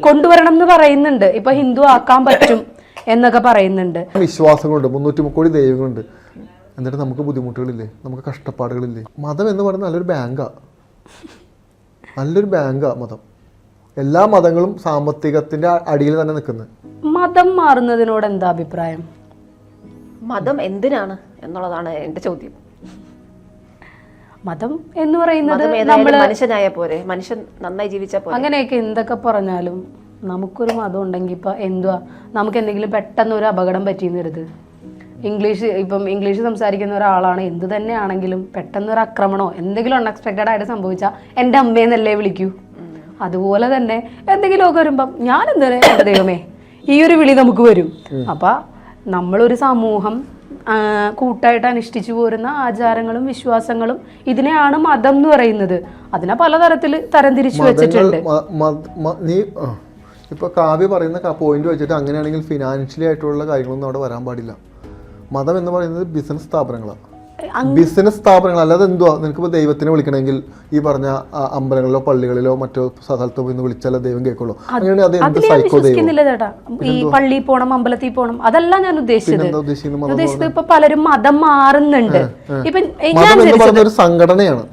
കൊണ്ടുവരണം. എന്ന് പറയുന്നുണ്ട്. ഇപ്പൊ ഹിന്ദു ആക്കാൻ പറ്റും എന്നൊക്കെ പറയുന്നുണ്ട്. വിശ്വാസങ്ങളുണ്ട്. മുന്നൂറ്റി മുക്കോടി ദൈവങ്ങളുണ്ട്. എന്നിട്ട് നമുക്ക് ബുദ്ധിമുട്ടുകളില്ലേ? നമുക്ക് കഷ്ടപ്പാടുകളില്ലേ? മതം എന്ന് പറയുന്നത് നല്ലൊരു ബാങ്കാ. നല്ലൊരു ബാങ്കാ മതം. എല്ലാ മതങ്ങളും സാമ്പത്തികത്തിന്റെ അടിയിൽ തന്നെ നിൽക്കുന്നത് മതം മാറുന്നതിനോട് എന്താ അഭിപ്രായം? മതം എന്തിനാണ് എന്നുള്ളതാണ് എന്റെ ചോദ്യം. മതം എന്ന് പറയുന്നത് നമ്മൾ മനുഷ്യനായ പോരെ. മനുഷ്യൻ നന്നായി ജീവിച്ചാൽ പോരെ. അങ്ങനെയൊക്കെ എന്തൊക്കെ പറഞ്ഞാലും നമുക്കൊരു മതം ഉണ്ടെങ്കിൽ ഇപ്പൊ എന്തുവാ? നമുക്ക് എന്തെങ്കിലും പെട്ടെന്ന് ഒരു അപകടം പറ്റിയെന്നരുത് ഇംഗ്ലീഷ് ഇപ്പം ഇംഗ്ലീഷ് സംസാരിക്കുന്ന ഒരാളാണ് എന്ത് തന്നെയാണെങ്കിലും പെട്ടെന്ന് ഒരു ആക്രമണമോ എന്തെങ്കിലും അൺഎക്സ്പെക്റ്റഡ് ആയിട്ട് സംഭവിച്ചാൽ എന്റെ അമ്മയെന്നല്ലേ വിളിക്കൂ. അതുപോലെ തന്നെ എന്തെങ്കിലുമൊക്കെ വരുമ്പം ഞാൻ എന്തിനാ ദൈവമേ ഈ ഒരു വിളി നമുക്ക് വരും. അപ്പം നമ്മളൊരു സമൂഹം കൂട്ടായിട്ട് അനുഷ്ഠിച്ചു പോരുന്ന ആചാരങ്ങളും വിശ്വാസങ്ങളും ഇതിനെയാണ് മതം എന്ന് പറയുന്നത്. അതിനെ പലതരത്തിൽ തരംതിരിച്ചു വെച്ചിട്ടുണ്ട്. നീ കാവ്യ പറയുന്ന പോയിന്റ് വെച്ചിട്ട് അങ്ങനെയാണെങ്കിൽ ഫിനാൻഷ്യലി ആയിട്ടുള്ള കാര്യങ്ങളൊന്നും അവിടെ വരാൻ പാടില്ല. മതം എന്ന് പറയുന്നത് ബിസിനസ് സ്ഥാപനങ്ങളാണ് ബിസിനസ് സ്ഥാപനങ്ങൾ അല്ലാതെ എന്തുവാ? നിനക്കിപ്പോൾ ദൈവത്തിനെ വിളിക്കണമെങ്കിൽ ഈ പറഞ്ഞ അമ്പലങ്ങളിലോ പള്ളികളിലോ മറ്റോ സ്ഥലത്തോ പോയി വിളിച്ചാലേ ദൈവം കേൾക്കുള്ളൂ. അങ്ങനെയാണെങ്കിൽ അത് എന്ത് സൈക്കോ ദൈവം? ചേട്ടാ. ഈ പള്ളിയിൽ പോണം അമ്പലത്തിൽ പോണം അതല്ല ഞാൻ ഉദ്ദേശിച്ചത്. ഇപ്പൊ പലരും മതം മാറുന്നുണ്ട്. ഇപ്പൊ ഞാൻ ഒരു സംഘടനയാണ്.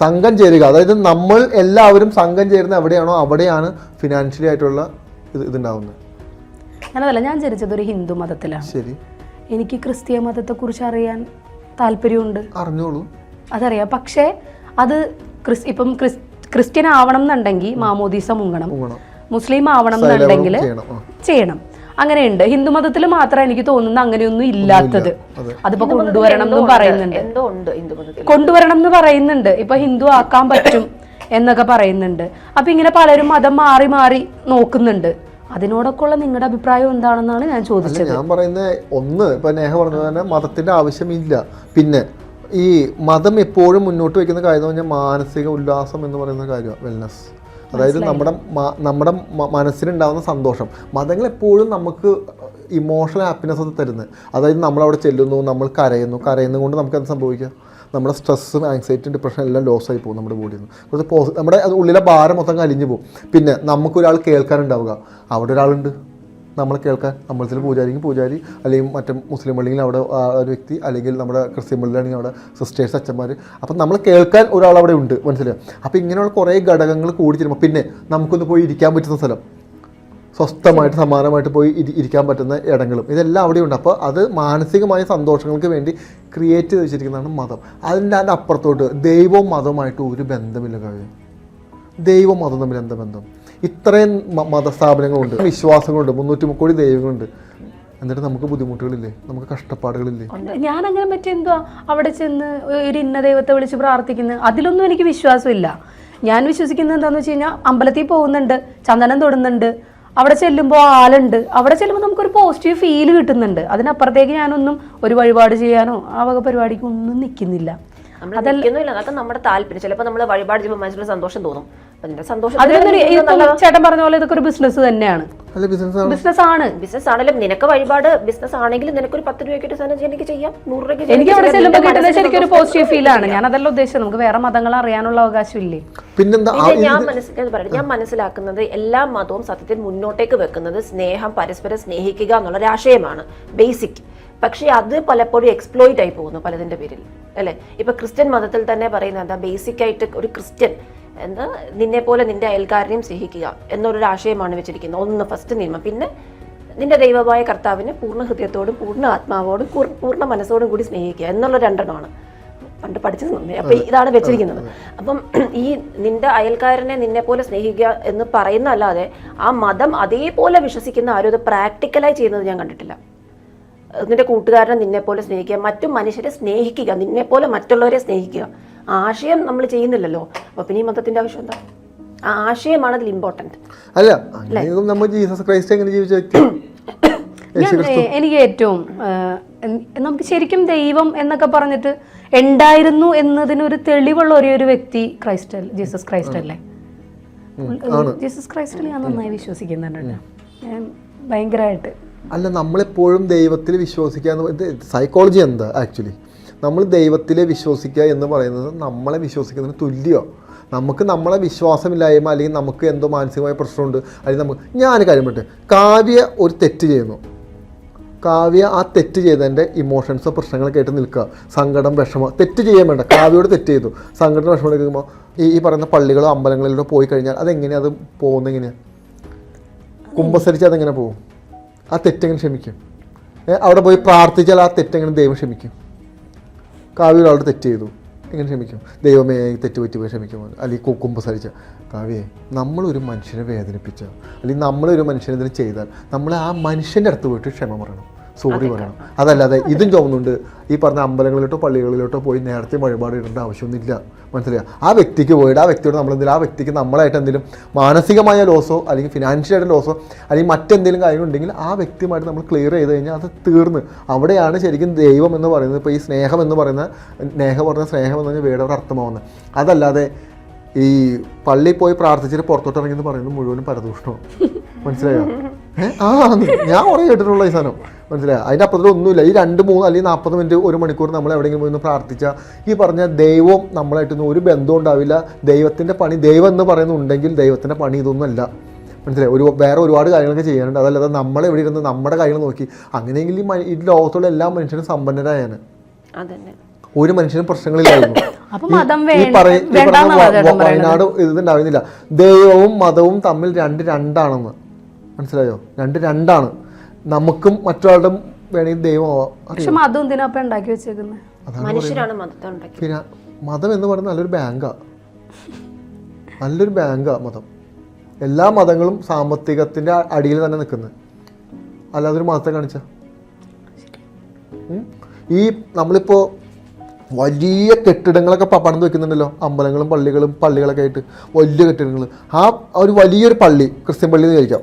സംഘം ചേരുക. അതായത് നമ്മൾ എല്ലാവരും സംഘം ചേരുന്ന എവിടെയാണോ അവിടെയാണ് ഫിനാൻഷ്യലി ആയിട്ടുള്ള ഇത് ഇതുണ്ടാവുന്നത്. ഞാനതല്ല ഞാൻ ജനിച്ചത് ഒരു ഹിന്ദു മതത്തിലാണ്. ശരി. എനിക്ക് ക്രിസ്തീയ മതത്തെക്കുറിച്ച് അറിയാൻ താല്പര്യമുണ്ട്. അറിഞ്ഞോളൂ. അതറിയാം. പക്ഷേ അത് ക്രിസ് ഇപ്പം ക്രിസ്ത്യൻ ആവണം എന്നുണ്ടെങ്കിൽ മാമോദീസ മുങ്ങണം. മുസ്ലിം ആവണം എന്നുണ്ടെങ്കിൽ ചെയ്യണം. അങ്ങനെയുണ്ട്. ഹിന്ദു മതത്തിൽ മാത്രം എനിക്ക് തോന്നുന്നത് അങ്ങനെയൊന്നും ഇല്ലാത്തത്. അതെ. അതിപ്പോ കൊണ്ടുവരണം എന്നും പറയുന്നുണ്ട്. എന്തോ ഉണ്ട് ഹിന്ദു മതത്തിൽ? കൊണ്ടുവരണം എന്ന് പറയുന്നുണ്ട്. ഇപ്പൊ ഹിന്ദു ആക്കാൻ പറ്റും എന്നൊക്കെ പറയുന്നുണ്ട്. അപ്പൊ ഇങ്ങനെ പലരും മതം മാറി മാറി നോക്കുന്നുണ്ട്. അതിനോടൊക്കെ ഉള്ള നിങ്ങളുടെ അഭിപ്രായം എന്താണെന്നാണ് ഞാൻ ചോദിച്ചത്. ഞാൻ പറയുന്ന ഒന്ന് ഇപ്പൊ നേഹ പറഞ്ഞത് തന്നെ മതത്തിന്റെ ആവശ്യമില്ല. പിന്നെ ഈ മതം എപ്പോഴും മുന്നോട്ട് വെക്കുന്ന കാര്യം എന്ന് പറഞ്ഞാൽ മാനസിക ഉല്ലാസം എന്ന് പറയുന്ന കാര്യമാണ് വെൽനസ് അതായത് നമ്മുടെ നമ്മുടെ മനസ്സിനുണ്ടാകുന്ന സന്തോഷം. മതങ്ങൾ എപ്പോഴും നമുക്ക് ഇമോഷണൽ ഹാപ്പിനെസ് തരുന്നത്. അതായത് നമ്മളവിടെ ചെല്ലുന്നു നമ്മൾ കരയുന്നു. കരയുന്നത് കൊണ്ട് നമുക്ക് എന്ത് സംഭവിക്കുക നമ്മുടെ സ്ട്രെസ്സും ആങ്സൈറ്റിയും ഡിപ്രഷൻ എല്ലാം ലോസ് ആയി പോകും നമ്മുടെ ബോഡിയിൽ നിന്ന് കുറച്ച് പോസി നമ്മുടെ അത് ഉള്ളിലെ ഭാരം മൊത്തം കലിഞ്ഞു പോകും. പിന്നെ നമുക്കൊരാൾ കേൾക്കാനുണ്ടാവുക. അവിടെ ഒരാളുണ്ട്. നമ്മൾ കേൾക്കാൻ. അമ്പലത്തിൽ പൂജാരിക്ക് പൂജാരി അല്ലെങ്കിൽ മറ്റേ മുസ്ലിം പള്ളിയിൽ അവിടെ ഒരു വ്യക്തി അല്ലെങ്കിൽ നമ്മുടെ ക്രിസ്ത്യൻ പള്ളിയിലാണെങ്കിൽ അവിടെ സിസ്റ്റേഴ്സ് അച്ഛന്മാർ അപ്പം നമ്മൾ കേൾക്കാൻ ഒരാൾ അവിടെ ഉണ്ട്. മനസ്സിലായോ? അപ്പോൾ ഇങ്ങനെയുള്ള കുറേ ഘടകങ്ങൾ കൂടി ചേരുമ്പോൾ പിന്നെ നമുക്കൊന്ന് പോയി ഇരിക്കാൻ പറ്റുന്ന സ്ഥലം. സ്വസ്ഥമായിട്ട് സമാനമായിട്ട് പോയി ഇരി- ഇരിക്കാൻ പറ്റുന്ന ഇടങ്ങളും. ഇതെല്ലാം അവിടെയുണ്ട്. അപ്പോൾ അത് മാനസികമായ സന്തോഷങ്ങൾക്ക് വേണ്ടി ക്രിയേറ്റ് ചെയ്ത് വെച്ചിരിക്കുന്നതാണ് മതം. അതിന്റെ അതിന്റെ അപ്പുറത്തോട്ട് ദൈവവും മതവുമായിട്ട് ഒരു ബന്ധമില്ല കഴിയും ദൈവം മതം തമ്മിൽ എന്താ ബന്ധം? ഇത്രയും മതസ്ഥാപനങ്ങളുണ്ട് വിശ്വാസങ്ങളുണ്ട് മുന്നൂറ്റി മുക്കോടി ദൈവങ്ങളുണ്ട്. എന്നിട്ട് നമുക്ക് ബുദ്ധിമുട്ടുകളില്ലേ? നമുക്ക് കഷ്ടപ്പാടുകളില്ലേ? ഞാൻ അങ്ങനെ പറ്റി അവിടെ ചെന്ന് ഒരു ഇന്ന ദൈവത്തെ വിളിച്ച് പ്രാർത്ഥിക്കുന്നത് അതിലൊന്നും എനിക്ക് വിശ്വാസമില്ല. ഞാൻ വിശ്വസിക്കുന്നത് എന്താണെന്ന് വെച്ച് കഴിഞ്ഞാൽ അമ്പലത്തിൽ പോകുന്നുണ്ട് ചന്ദനം തൊടുന്നുണ്ട്. അവിടെ ചെല്ലുമ്പോൾ ആളുണ്ട്. അവിടെ ചെല്ലുമ്പോൾ നമുക്കൊരു പോസിറ്റീവ് ഫീൽ കിട്ടുന്നുണ്ട്. അതിനപ്പുറത്തേക്ക് ഞാനൊന്നും ഒരു വഴിപാട് ചെയ്യാനോ ആ വക പരിപാടിക്ക് ഒന്നും നിൽക്കുന്നില്ല നിൽക്കുന്നില്ല അതൊക്കെ നമ്മുടെ താല്പര്യം. ചിലപ്പോൾ നമ്മൾ വഴിപാട് ചെയ്യുമ്പോൾ മനസ്സിൽ സന്തോഷം തോന്നും. അപ്പൊ സന്തോഷം ചേട്ടൻ പറഞ്ഞ പോലെ ഇതൊക്കെ ഒരു ബിസിനസ് തന്നെയാണ്. ബിസിനസ് ബിസിനസ് ആണ്. ബിസിനസ് ആണെങ്കിലും നിനക്ക് വഴിപാട് ബിസിനസ് ആണെങ്കിലും നിനക്കൊരു പത്ത് രൂപയ്ക്ക് സാധനം എനിക്ക് ചെയ്യാം. നൂറ് രൂപയ്ക്ക് എനിക്ക് അവിടെ. ചെല്ലുമ്പോൾ ശരിക്കും ഒരു പോസിറ്റീവ് ഫീൽ ആണ്. ഞാൻ അതല്ല ഉദ്ദേശിച്ചത്. നമുക്ക് വേറെ മതങ്ങൾ അറിയാനുള്ള പിന്നെന്താ? പിന്നെ ഞാൻ ഞാൻ മനസ്സിലാക്കുന്നത് എല്ലാ മതവും സത്യത്തിൽ മുന്നോട്ടേക്ക് വെക്കുന്നത് സ്നേഹം പരസ്പരം സ്നേഹിക്കുക എന്നുള്ള ഒരു ആശയമാണ്. ബേസിക് പക്ഷേ അത് പലപ്പോഴും എക്സ്പ്ലോയിറ്റ് ആയി പോകുന്നു പലതിന്റെ പേരിൽ. അല്ലെ? ഇപ്പൊ ക്രിസ്ത്യൻ മതത്തിൽ തന്നെ പറയുന്നത് എന്താ? ബേസിക് ആയിട്ട് ഒരു ക്രിസ്ത്യൻ എന്താ? നിന്നെ പോലെ നിന്റെ അയൽക്കാരനെയും സ്നേഹിക്കുക എന്നൊരു ആശയമാണ് വെച്ചിരിക്കുന്നത്. ഒന്ന് ഫസ്റ്റ് നിയമം. പിന്നെ നിന്റെ ദൈവമായ കർത്താവിനെ പൂർണ ഹൃദയത്തോടും പൂർണ ആത്മാവോടും പൂർണ മനസ്സോടും കൂടി സ്നേഹിക്കുക എന്നുള്ള രണ്ടെണ്ണമാണ്. പണ്ട് പഠിച്ചത് അപ്പൊ ഇതാണ് വെച്ചിരിക്കുന്നത്. അപ്പം ഈ നിന്റെ അയൽക്കാരനെ നിന്നെ പോലെ സ്നേഹിക്കുക എന്ന് പറയുന്ന അല്ലാതെ ആ മതം അതേപോലെ വിശ്വസിക്കുന്ന ആരും അത് പ്രാക്ടിക്കലായി ചെയ്യുന്നത് ഞാൻ കണ്ടിട്ടില്ല. നിന്റെ കൂട്ടുകാരനെ നിന്നെ പോലെ സ്നേഹിക്കുക മറ്റു മനുഷ്യരെ സ്നേഹിക്കുക നിന്നെ പോലെ മറ്റുള്ളവരെ സ്നേഹിക്കുക. ആശയം നമ്മൾ ചെയ്യുന്നില്ലല്ലോ. അപ്പൊ പിന്നെ ഈ മതത്തിന്റെ ആവശ്യം എന്താ? ആ ആശയമാണ് അതിൽ ഇമ്പോർട്ടന്റ് അല്ല നമ്മൾ ജീസസ് ക്രൈസ്റ്റ് എങ്ങനെ ജീവിച്ച വ്യക്തി? എനിക്ക് ഏറ്റവും നമുക്ക് ശരിക്കും ദൈവം എന്നൊക്കെ പറഞ്ഞിട്ട് ഉണ്ടായിരുന്നു എന്നതിന് ഒരു തെളിവുള്ള ഒരേ ഒരു വ്യക്തി ക്രൈസ്റ്റൽ ജീസസ് ക്രൈസ്റ്റ് അല്ലേ? ജീസസ് ക്രൈസ്റ്റിൽ ഞാൻ നന്നായി വിശ്വസിക്കുന്നുണ്ട്. ഞാൻ ഭയങ്കരമായിട്ട്. അല്ല നമ്മളെപ്പോഴും ദൈവത്തിൽ വിശ്വസിക്കുക സൈക്കോളജി എന്താ ആക്ച്വലി നമ്മൾ ദൈവത്തിലെ വിശ്വസിക്കുക എന്ന് പറയുന്നത് നമ്മളെ വിശ്വസിക്കുന്നതിന് തുല്യമാണ് നമുക്ക് നമ്മളെ വിശ്വാസമില്ലായ്മ അല്ലെങ്കിൽ നമുക്ക് എന്തോ മാനസികമായ പ്രശ്നമുണ്ട് അല്ലെങ്കിൽ നമുക്ക് ഞാൻ കാര്യം പറ്റേ കാവ്യ ഒരു തെറ്റ് ചെയ്യുന്നു. കാവ്യ ആ തെറ്റ് ചെയ്തതിന്റെ ഇമോഷൻസോ പ്രശ്നങ്ങളൊക്കെ ആയിട്ട് നിൽക്കുക. സങ്കടം വിഷമം. തെറ്റ് ചെയ്യാൻ വേണ്ട. കാവ്യയോട് തെറ്റ് ചെയ്തു. സങ്കടം വിഷമം എടുക്കുമ്പോൾ ഈ ഈ പറയുന്ന പള്ളികളോ അമ്പലങ്ങളിലോ പോയി കഴിഞ്ഞാൽ അതെങ്ങനെയാണ് അത് പോകുന്നത് എങ്ങനെയാണ് കുമ്പസരിച്ച് അതെങ്ങനെ പോകും? ആ തെറ്റെങ്ങനെ ക്ഷമിക്കും? അവിടെ പോയി പ്രാർത്ഥിച്ചാൽ ആ തെറ്റെങ്ങനെ ദൈവം ക്ഷമിക്കും? കാവ്യ ഒരാളോട് തെറ്റ് ചെയ്തു. എങ്ങനെ ക്ഷമിക്കും? ദൈവമേ ഈ തെറ്റ് പറ്റി പോയി ക്ഷമിക്കുമോ അല്ലെങ്കിൽ കൊക്കുമ്പോൾ കുമ്പസരിച്ച. കാവ്യേ നമ്മളൊരു മനുഷ്യനെ വേദനിപ്പിച്ച. അല്ലെങ്കിൽ നമ്മളൊരു മനുഷ്യനെ ഇതിന് ചെയ്താൽ നമ്മൾ ആ മനുഷ്യന്റെ അടുത്ത് പോയിട്ട് ക്ഷമ പറയണം. സോറി പറയണം. അതല്ലാതെ ഇതും ചുമന്നുണ്ട്. ഈ പറഞ്ഞ അമ്പലങ്ങളിലോട്ടോ പള്ളികളിലോട്ടോ പോയി നേരത്തെ വഴിപാട് ഇടേണ്ട ആവശ്യമൊന്നുമില്ല. മനസ്സിലായോ? ആ വ്യക്തിക്ക് പോയിട്ട് ആ വ്യക്തിയോട് നമ്മൾ എന്തെങ്കിലും ആ വ്യക്തിക്ക് നമ്മളായിട്ട് എന്തെങ്കിലും മാനസികമായ ലോസോ അല്ലെങ്കിൽ ഫിനാൻഷ്യലായിട്ട് ലോസോ അല്ലെങ്കിൽ മറ്റെന്തെങ്കിലും കാര്യങ്ങളുണ്ടെങ്കിൽ ആ വ്യക്തിയുമായിട്ട് നമ്മൾ ക്ലിയർ ചെയ്ത് കഴിഞ്ഞാൽ അത് തീർന്ന്. അവിടെയാണ് ശരിക്കും ദൈവം എന്ന് പറയുന്നത്. ഇപ്പോൾ ഈ സ്നേഹം എന്ന് പറയുന്ന സ്നേഹം പറഞ്ഞ സ്നേഹം എന്ന് പറഞ്ഞാൽ വേടവിടെ അർത്ഥമാവുന്നത്. അതല്ലാതെ ഈ പള്ളി പോയി പ്രാർത്ഥിച്ചിട്ട് പുറത്തോട്ട് ഇറങ്ങി എന്ന് പറയുന്നത് മുഴുവനും പരദൂഷണം മനസ്സിലായോ? ആ ഞാൻ കുറേ കേട്ടിട്ടുള്ള ഈ സാധനം. മനസ്സിലായോ? അതിന്റെ അപ്പുറത്തിൽ ഒന്നുമില്ല. ഈ രണ്ട് മൂന്ന് അല്ലെങ്കിൽ നാൽപ്പത് മിനിറ്റ് ഒരു മണിക്കൂർ നമ്മൾ എവിടെയെങ്കിലും പോയി പ്രാർത്ഥിച്ചാൽ ഈ പറഞ്ഞ ദൈവം നമ്മളായിട്ടൊന്നും ഒരു ബന്ധവും ഉണ്ടാവില്ല. ദൈവത്തിന്റെ പണി ദൈവം എന്ന് പറയുന്നുണ്ടെങ്കിൽ ദൈവത്തിന്റെ പണി ഇതൊന്നുമല്ല. മനസ്സിലായി? ഒരു വേറെ ഒരുപാട് കാര്യങ്ങളൊക്കെ ചെയ്യാനുണ്ട് അതല്ലാതെ നമ്മളെവിടെ ഇരുന്ന് നമ്മുടെ കാര്യങ്ങൾ നോക്കി. അങ്ങനെയെങ്കിൽ ഈ ലോകത്തുള്ള എല്ലാ മനുഷ്യരും സമ്പന്നരായാണ്. അതന്നെ. ഒരു മനുഷ്യനും പ്രശ്നങ്ങളില്ലായിരുന്നു. ഈ- മതം ഈ വേണ്ട- പറയ- ഈ പറഞ്ഞ വേണ്ടാന്നാണോ വ- ചേട്ടൻ വ- വയനാട് ഇതുണ്ടാവുന്നില്ല ദൈവവും മതവും തമ്മിൽ രണ്ട് രണ്ടാണെന്ന്. മനസ്സിലായോ? രണ്ട് രണ്ടാണ്. നമുക്കും മറ്റൊരാളുടെ വേണമെങ്കിൽ ദൈവം പക്ഷെ മതം എന്തിനാ അപ്പൊ ഉണ്ടാക്കി മനുഷ്യരാണ് മതത്തെ ഉണ്ടാക്കിയത്. പിന്നെ മതം എന്ന് പറയുന്നത് നല്ലൊരു ബാങ്കാ. നല്ലൊരു ബാങ്കാ മതം. എല്ലാ മതങ്ങളും സാമ്പത്തികത്തിന്റെ അടിയിൽ തന്നെ നിൽക്കുന്നത് അല്ലാതൊരു മതത്തെ കാണിച്ച. ഈ നമ്മളിപ്പോ വലിയ കെട്ടിടങ്ങളൊക്കെ പണിത് വെക്കുന്നുണ്ടല്ലോ. അമ്പലങ്ങളും പള്ളികളും പള്ളികളൊക്കെ ആയിട്ട് വലിയ കെട്ടിടങ്ങൾ. ആ ഒരു വലിയൊരു പള്ളി ക്രിസ്ത്യൻ പള്ളി എന്ന് ചോദിക്കാം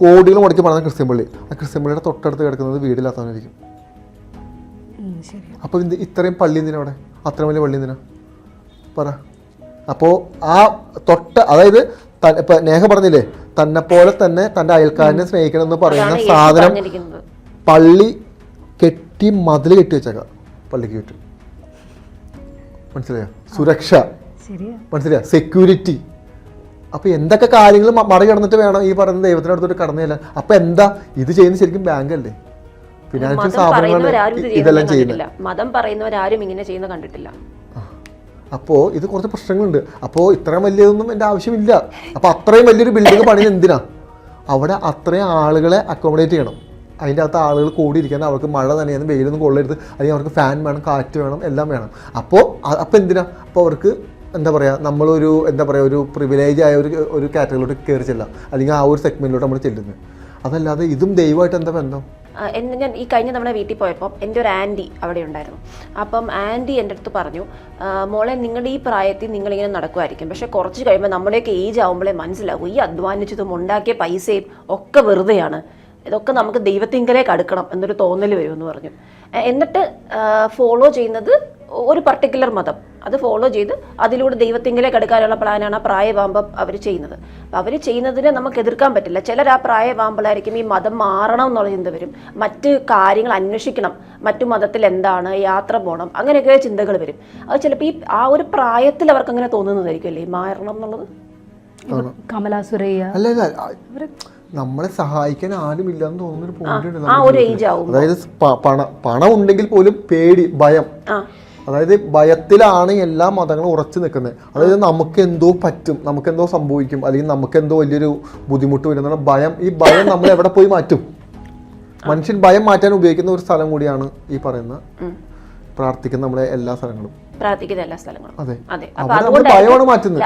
കോടികൾ മുടക്കി പണിത ക്രിസ്ത്യൻ പള്ളി. ആ ക്രിസ്ത്യൻ പള്ളിയുടെ തൊട്ടടുത്ത് കിടക്കുന്നത് വീടില്ലാത്തവനായിരിക്കും. അപ്പോൾ ഇത് ഇത്രയും പള്ളി എന്തിനാ അവിടെ? അത്രയും വലിയ പള്ളി എന്തിനാ? പറ. അപ്പോൾ ആ തൊട്ട അതായത് ഇപ്പൊ നേഹ പറഞ്ഞില്ലേ? തന്നെ പോലെ തന്നെ തന്റെ അയൽക്കാരനെ സ്നേഹിക്കണം എന്ന് പറയുന്ന സാധനം പള്ളി കെട്ടി മതിൽ കെട്ടി വെച്ചേക്കാം. പള്ളിക്ക് ചുറ്റും. മനസ്സിലായോ? സുരക്ഷ. മനസ്സിലായോ? സെക്യൂരിറ്റി. അപ്പോൾ എന്തൊക്കെ കാര്യങ്ങൾ മറികടന്നിട്ട് വേണം ഈ പറയുന്ന ദൈവത്തിന്റെ അടുത്തോട്ട് കടന്നു ചെല്ലാൻ? അപ്പൊ എന്താ? ഇത് ചെയ്യുന്ന ശരിക്കും ബാങ്ക് അല്ലേ? ഫിനാൻഷ്യൽ സ്ഥാപനങ്ങൾ ഇത് ഇതെല്ലാം ചെയ്യുന്നില്ല മതം പറയുന്നവരാരും ഇങ്ങനെ ചെയ്യുന്ന കണ്ടിട്ടില്ല. അപ്പോൾ ഇത് കുറച്ച് പ്രശ്നങ്ങളുണ്ട്. അപ്പോൾ ഇത്രയും വലിയതൊന്നും എന്റെ ആവശ്യമില്ല. അപ്പോൾ അത്രയും വലിയൊരു ബിൽഡിംഗ് പണിത് എന്തിനാ? അവിടെ അത്രയും ആളുകളെ അക്കോമഡേറ്റ് ചെയ്യണം. അതിന്റെ അകത്ത് ആളുകൾ കൂടിയിരിക്കാൻ അവർക്ക് മഴ തന്നെയാണ് വെയിലൊന്നും കൊള്ളരുത്. അല്ലെങ്കിൽ അവർക്ക് ഫാൻ വേണം കാറ്റ് വേണം എല്ലാം വേണം. അപ്പോൾ അപ്പോൾ എന്തിനാ? അപ്പോൾ അവർക്ക് എന്താ പറയുക നമ്മളൊരു എന്താ പറയുക ഒരു പ്രിവിലേജ് ആയ ഒരു ഒരു കാറ്റഗറിയിലോട്ട് കയറി ചെല്ലാം. അല്ലെങ്കിൽ ആ ഒരു സെഗ്മെന്റിലോട്ട് നമ്മൾ ചെല്ലുന്നത് അതല്ലാതെ ഇതും ദൈവമായിട്ട് എന്താ ബന്ധം? എന്നെ ഞാൻ ഈ കഴിഞ്ഞ തവണ വീട്ടിൽ പോയപ്പോൾ എന്റെ ഒരു ആന്റി അവിടെ ഉണ്ടായിരുന്നു. അപ്പം ആന്റി എന്റെ അടുത്ത് പറഞ്ഞു "ആ, മോളെ നിങ്ങളുടെ ഈ പ്രായത്തിൽ നിങ്ങളിങ്ങനെ നടക്കുമായിരിക്കും പക്ഷേ കുറച്ച് കഴിയുമ്പോൾ നമ്മുടെയൊക്കെ ഏജ് ആകുമ്പോഴേ മനസ്സിലാവും ഈ അധ്വാനിച്ചതും ഉണ്ടാക്കിയ പൈസയും ഒക്കെ വെറുതെയാണ്. ഇതൊക്കെ നമുക്ക് ദൈവത്തിങ്കലേക്ക് അടുക്കണം എന്നൊരു തോന്നൽ വരുമെന്ന് പറഞ്ഞു. എന്നിട്ട് ഫോളോ ചെയ്യുന്നത് ഒരു പർട്ടിക്കുലർ മതം. അത് ഫോളോ ചെയ്ത് അതിലൂടെ ദൈവത്തിങ്കിലേക്ക് അടുക്കാനുള്ള പ്ലാനാണ് ആ പ്രായവാമ്പം അവർ ചെയ്യുന്നത്. അപ്പം അവർ ചെയ്യുന്നതിനെ നമുക്ക് എതിർക്കാൻ പറ്റില്ല. ചിലർ ആ പ്രായമാകുമ്പോഴായിരിക്കും ഈ മതം മാറണം എന്നുള്ള ചിന്ത വരും. മറ്റ് കാര്യങ്ങൾ അന്വേഷിക്കണം. മറ്റു മതത്തിൽ എന്താണ്? യാത്ര പോകണം അങ്ങനെയൊക്കെ ചിന്തകൾ വരും. അത് ചിലപ്പോൾ ഈ ആ ഒരു പ്രായത്തിൽ അവർക്ക് അങ്ങനെ തോന്നുന്നതായിരിക്കും അല്ലേ? ഈ മാറണം എന്നുള്ളത്? കമലാസുരയ്യ. നമ്മളെ സഹായിക്കാൻ ആരുമില്ല എന്ന് തോന്നുന്നൊരു പോയിന്റ് ഉണ്ട് അതായത് പണ പണം ഉണ്ടെങ്കിൽ പോലും പേടി ഭയം. അതായത് ഭയത്തിലാണ് എല്ലാ മതങ്ങളും ഉറച്ചു നിൽക്കുന്നത്. അതായത് നമുക്ക് എന്തോ പറ്റും നമുക്ക് എന്തോ സംഭവിക്കും അല്ലെങ്കിൽ നമുക്ക് എന്തോ വലിയൊരു ബുദ്ധിമുട്ട് വരും എന്നുള്ള ഭയം. ഈ ഭയം നമ്മൾ എവിടെ പോയി മാറ്റും? മനുഷ്യൻ ഭയം മാറ്റാൻ ഉപയോഗിക്കുന്ന ഒരു സ്ഥലം കൂടിയാണ് ഈ പറയുന്ന പ്രാർത്ഥിക്കുന്ന നമ്മളെ എല്ലാ സ്ഥലങ്ങളും. പ്രാർത്ഥിക്കുന്ന എല്ലാ സ്ഥലങ്ങളും. അതെ. അതെ. അപ്പൊ അതുകൊണ്ടായിരിക്കും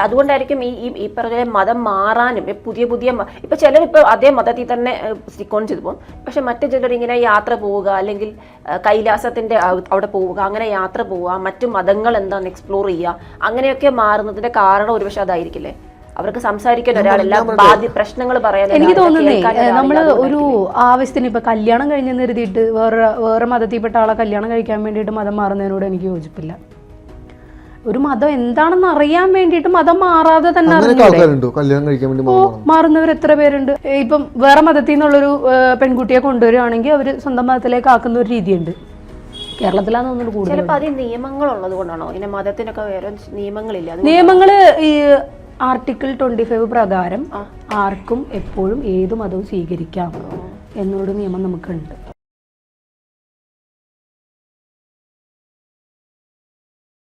അതുകൊണ്ടായിരിക്കും ഈ ഈ- പറഞ്ഞ മതം മാറാനും പുതിയ പുതിയ ഇപ്പൊ ചിലർ ഇപ്പൊ അതേ മതത്തിൽ തന്നെ സ്റ്റിക്കോൺ ചെയ്തു പോകും. പക്ഷെ മറ്റു ചിലർ ഇങ്ങനെ യാത്ര പോവുക അല്ലെങ്കിൽ കൈലാസത്തിന്റെ അവിടെ പോവുക അങ്ങനെ യാത്ര പോവുക മറ്റു മതങ്ങൾ എന്താന്ന് എക്സ്പ്ലോർ ചെയ്യുക അങ്ങനെയൊക്കെ മാറുന്നതിന്റെ കാരണം ഒരുപക്ഷെ അതായിരിക്കില്ലേ? അവർക്ക് സംസാരിക്കാൻ ഒരാളില്ല ബാധ്യ പ്രശ്നങ്ങൾ പറയാൻ എനിക്ക് തോന്നുന്നേ നമ്മൾ നമ്മൾ ഒരു ആവശ്യത്തിന് ഇപ്പൊ കല്യാണം കഴിഞ്ഞെന്ന് കരുതിയിട്ട് വേറെ വേറെ മതത്തിൽപ്പെട്ട ആളെ കല്യാണം കഴിക്കാൻ വേണ്ടിയിട്ട് മതം മാറുന്നതിനോട് എനിക്ക് യോജിപ്പില്ല. ഒരു മതം എന്താണെന്ന് അറിയാൻ വേണ്ടിയിട്ട് മതം മാറാതെ തന്നെ അങ്ങനെയൊക്കെ കല്യാണം കഴിക്കാൻ വേണ്ടി ഓ മാറുന്നവർ എത്ര പേരുണ്ട്? ഇപ്പം വേറെ മതത്തിൽ നിന്നുള്ളൊരു പെൺകുട്ടിയെ കൊണ്ടുവരികയാണെങ്കിൽ അവർ സ്വന്തം മതത്തിലേക്ക് ആക്കുന്ന ഒരു രീതിയുണ്ട്. ഉണ്ട് തോന്നുന്നു കൂടുതൽ ചിലപ്പോൾ അത് നിയമങ്ങൾ ഉള്ളത് കൊണ്ടാണോ? ഇങ്ങനെ മതത്തിനൊക്കെ വേറെ നിയമങ്ങളില്ല? നിയമങ്ങൾ ഈ ആർട്ടിക്കിൾ ട്വന്റി ഫൈവ് പ്രകാരം ആർക്കും എപ്പോഴും ഏത് മതവും സ്വീകരിക്കാം എന്നുള്ളൊരു നിയമം നമുക്കുണ്ട്.